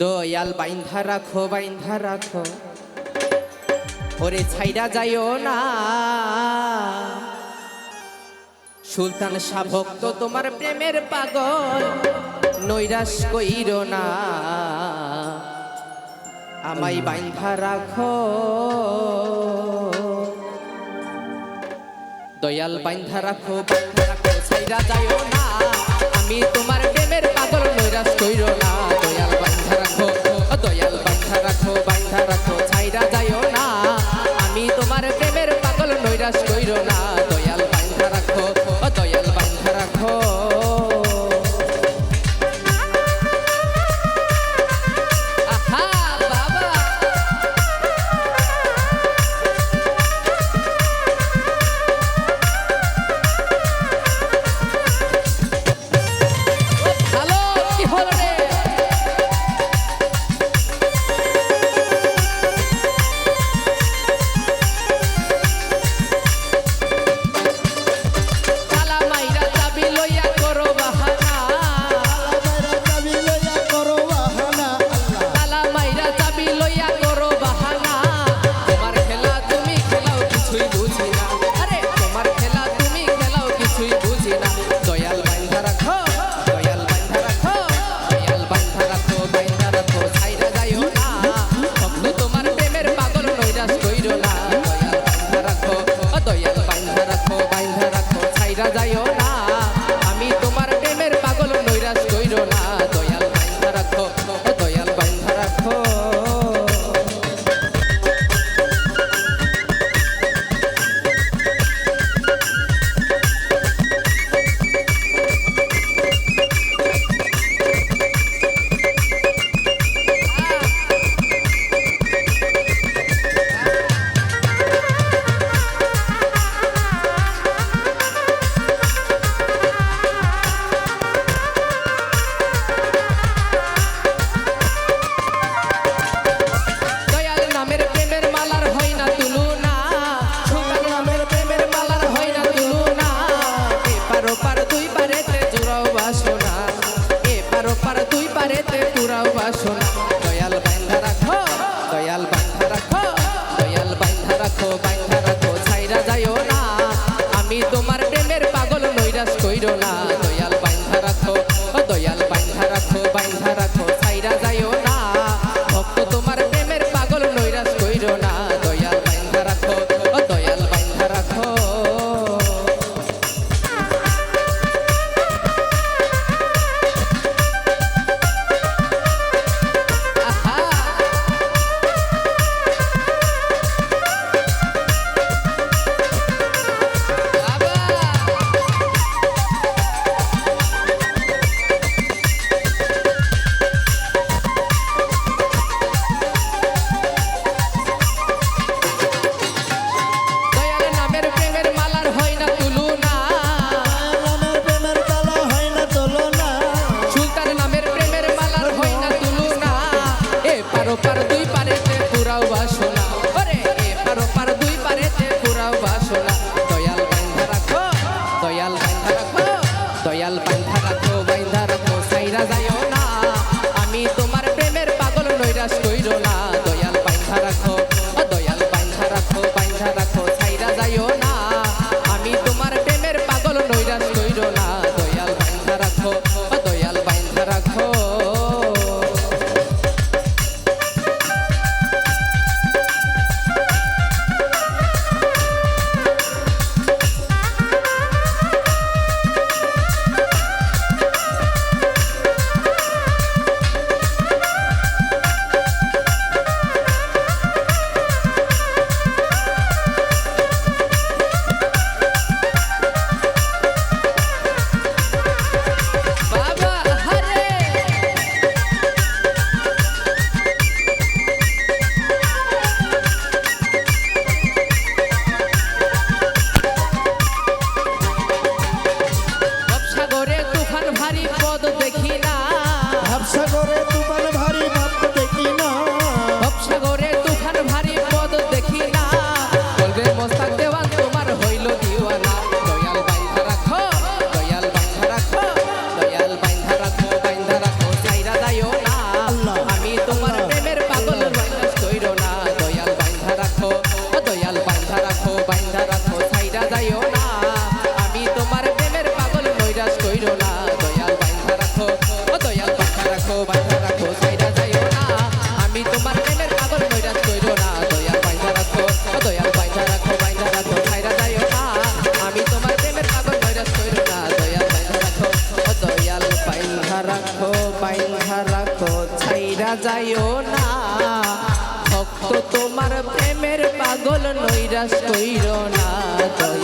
দয়াল বাইন্ধা রাখো বাইন্ধা রাখো। ওরে ছাইরা যাইও না। সুলতান শাহ তোমার প্রেমের পাগল নৈরাস কইর না। আমাই বাইন্ধা রাখো। দয়াল বাইন্ধা রাখো বাইন্ধা রাখো ছাইরা যাইও না। আমি তোমার প্রেমের পাগল নৈরাস কইর না। দয়াল বান্ধা রাখো বান্ধা রাখো, ছাইরা যাইও না। আমি তোমার প্রেমের পাগল, নৈরাশ কইরো না। paso রাখো যাইও না। আমি তোমার প্রেমের পাগল নৈরাজ কইরো না। দয়াল বাইন্ধা রাখো, দয়াল বাইন্ধা রাখো বাইন্ধা রাখো যাইও না। আমি তোমার প্রেমের পাগল নৈরাজ কইরো না। দয়াল বাইন্ধা রাখো, দয়াল বাইন্ধা রাখো বাইন্ধা রাখো, ছাইরা যাইও না। ভক্ত তোমার প্রেমের পাগল নৈরাজ কইরো না। দয়াল